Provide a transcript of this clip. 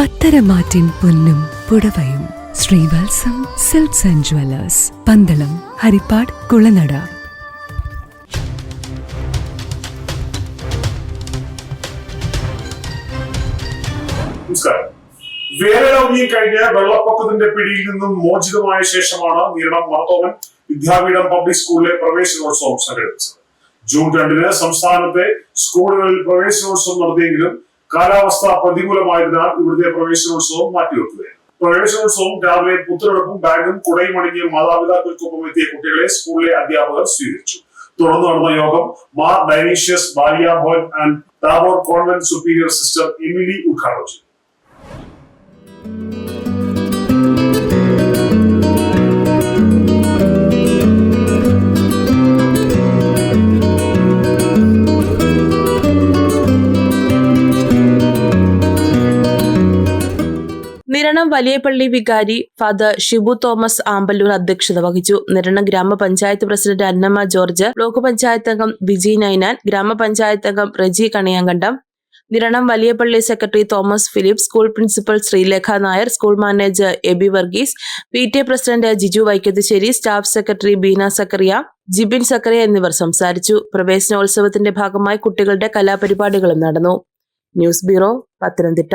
പത്തരമാറ്റിൻ പൊന്നും പുടവയും. Srivalsam silks and jewellers Pandalam Haripad Kulanada. വേനലവധിയിൽ കഴിഞ്ഞ് വെള്ളപ്പൊക്കത്തിന്റെ പിടിയിൽ നിന്നും മോചിതമായ ശേഷമാണ് നീരണം മർത്തോമൻ വിദ്യാപീഠം പബ്ലിക് സ്കൂളിലെ പ്രവേശനോത്സവം സംഘടിപ്പിച്ചത്. ജൂൺ രണ്ടിന് സംസ്ഥാനത്തെ സ്കൂളുകളിൽ പ്രവേശനോത്സവം നടത്തിയെങ്കിലും കാലാവസ്ഥ പ്രതികൂലമായതിനാൽ ഇവിടുത്തെ പ്രവേശനോത്സവം മാറ്റിവെക്കുകയാണ്. പ്രവേശനോത്സവം രാവിലെ പുത്രടൊപ്പം ബാഗും കുടയും അണിഞ്ഞ് മാതാപിതാക്കൾക്കൊപ്പം എത്തിയ കുട്ടികളെ സ്കൂളിലെ അധ്യാപകർ സ്വീകരിച്ചു. തുടർന്ന് നടന്ന യോഗം Mar Dionysius Balika Bhavan and Tabor convent superior sister Emily ഉദ്ഘാടനം ചെയ്തു. നിരണം വലിയപള്ളി വികാരി ഫാദർ ഷിബു തോമസ് ആമ്പല്ലൂർ അധ്യക്ഷത വഹിച്ചു. നിരണം ഗ്രാമപഞ്ചായത്ത് president Annamma George block panchayat അംഗം വിജി നൈനാൻ ഗ്രാമപഞ്ചായത്ത് അംഗം Reji Kaniyankandam Niranam Valiyapally secretary Thomas Philip school principal Sreelekha Nair school manager Aby Varghese P T A president Jiju Vaikathussery staff secretary Beena Zachariah Jibin Zachariah എന്നിവർ സംസാരിച്ചു. പ്രവേശനോത്സവത്തിന്റെ ഭാഗമായി കുട്ടികളുടെ കലാപരിപാടികളും നടന്നു. News bureau Pathanamthitta.